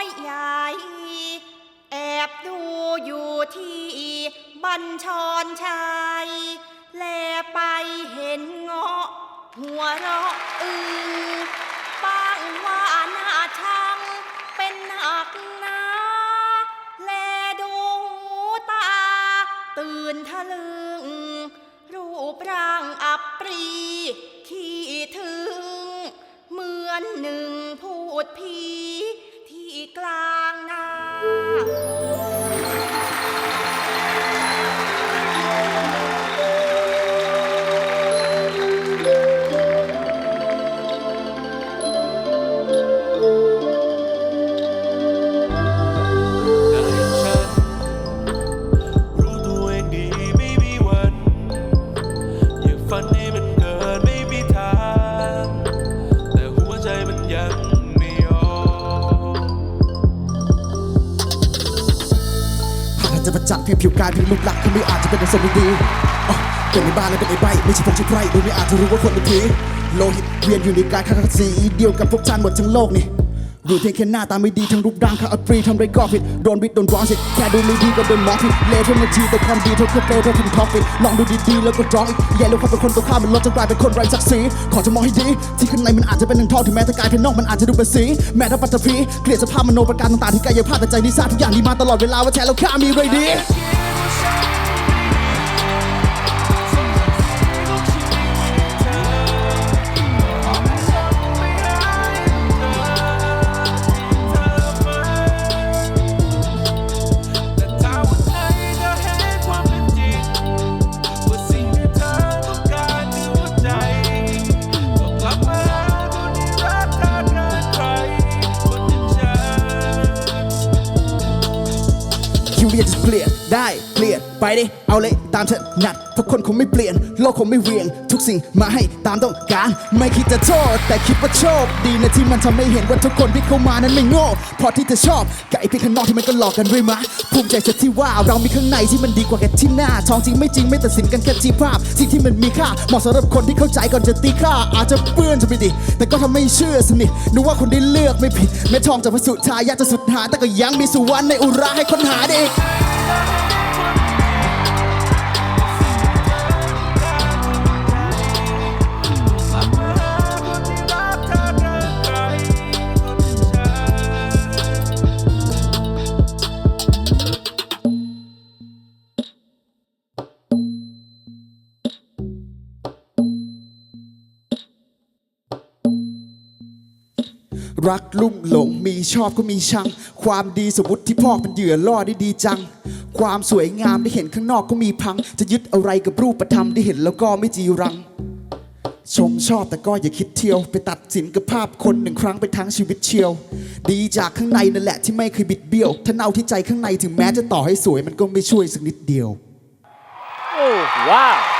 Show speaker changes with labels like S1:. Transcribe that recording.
S1: อยใหญ่ แอบดูอยู่ที่บัญชรชาย แลไปเห็นเงาะ หัวเราะอึงบ้างว่าหน้าช่างเป็นหนักนาแลดูหูตา ตื่นทะลึง รูปร่างอับปรี ขี้ถึง เหมือนหนึ่งพูดพี
S2: ไจะ
S3: ประจักษ์เพียงผิวกายเพียงรูปลักษณ์คุณไม่อาจจะเป็นคนดีเป็นในบ้านและเป็นในใบไม่ใช่พวกใช่ไพรโดยไม่อาจจะรู้ว่าคนเป็นผีโลหิตเวียนอยู่ในกายข้างสีเดียวกับพวกท่านหมดทั้งโลกนี่ ดูเพียงแค่หน้าตาไม่ดีทั้งรูปร่างข้าอัปรีทำไรก็ผิดโดนบิดโดนร้อนสิแค่ดูไม่ดีก็โดนมองผิดเลวทุกนาทีแต่ความดีเท่ากับเปลวเท่าพิมพ์ทอฟฟิลองดูดีๆแล้วก็ร้องอีกแย่แล้วความเป็นคนตัวข้ามันลดจะกลายเป็นคนไร้ศักดิ์ศรีขอจะมองให้ดี ที่ข้างในมันอาจจะเป็นหนึ่งทองถึงแม้ถ้ากายภายนอกมันอาจจะดูเป็นสีแม้ถ้าปัตตภีเกลียดสภาพมโนประการต่างๆที่กายภาพแต่ใจนิสาทุกอย่างดีมาตลอดเวลาว่าแชร์แล้วข้ามีไรดี
S2: คิวเรียน
S3: จะเปลี่ยนได้เปลี่ยนไปดิเอาเลยตามเถอะนัดเพราะคนคงไม่เปลี่ยน โลกคงไม่เวียง ทุกสิ่งมาให้ตามต้องการ ไม่คิดจะโทษ แต่คิดว่าโชคดีนะที่มันทำให้เห็นว่าทุกคนที่เข้ามานั้นไม่โง่เพราะที่จะชอบกับไอ้พียงข้างนอกที่มันก็หลอกกันเรื่อยมาภูมิใจเสียที่ว่าเรามีข้างในที่มันดีกว่าแค่ที่หน้าทองจริงไม่จริงไม่ตัดสินกันแค่ที่ภาพสิ่งที่มันมีค่าเหมาะสำหรับคนที่เข้าใจก่อนจะตีค่าอาจจะเปื้อนจะไม่ดี แต่ก็ทำไม่เชื่อสนิทนึกว่าคนได้เลือกไม่ผิดแม้ทองจะพิสุทธายากจะสุดหาแต่ก็ยังมีสุวรรณในอุราให้ค้นหาได้อีก รักลุ่มหลงมีชอบก็มีชัง ความดีสมมติที่พ่อเป็นเหยื่อล่อได้ดีจัง ความสวยงามที่เห็นข้างนอกก็มีพัง จะยึดอะไรกับรูปธรรมที่เห็นแล้วก็ไม่จีรัง ชมชอบแต่ก็อย่าคิดเที่ยว ไปตัดสินกับภาพคนหนึ่งครั้งไปทั้งชีวิตเชียว ดีจากข้างในนั่นแหละที่ไม่เคยบิดเบี้ยวถ้าเน่าที่ใจข้างในถึงแม้จะต่อให้สวยมันก็ไม่ช่วยสักนิดเดียว
S4: Oh, wow.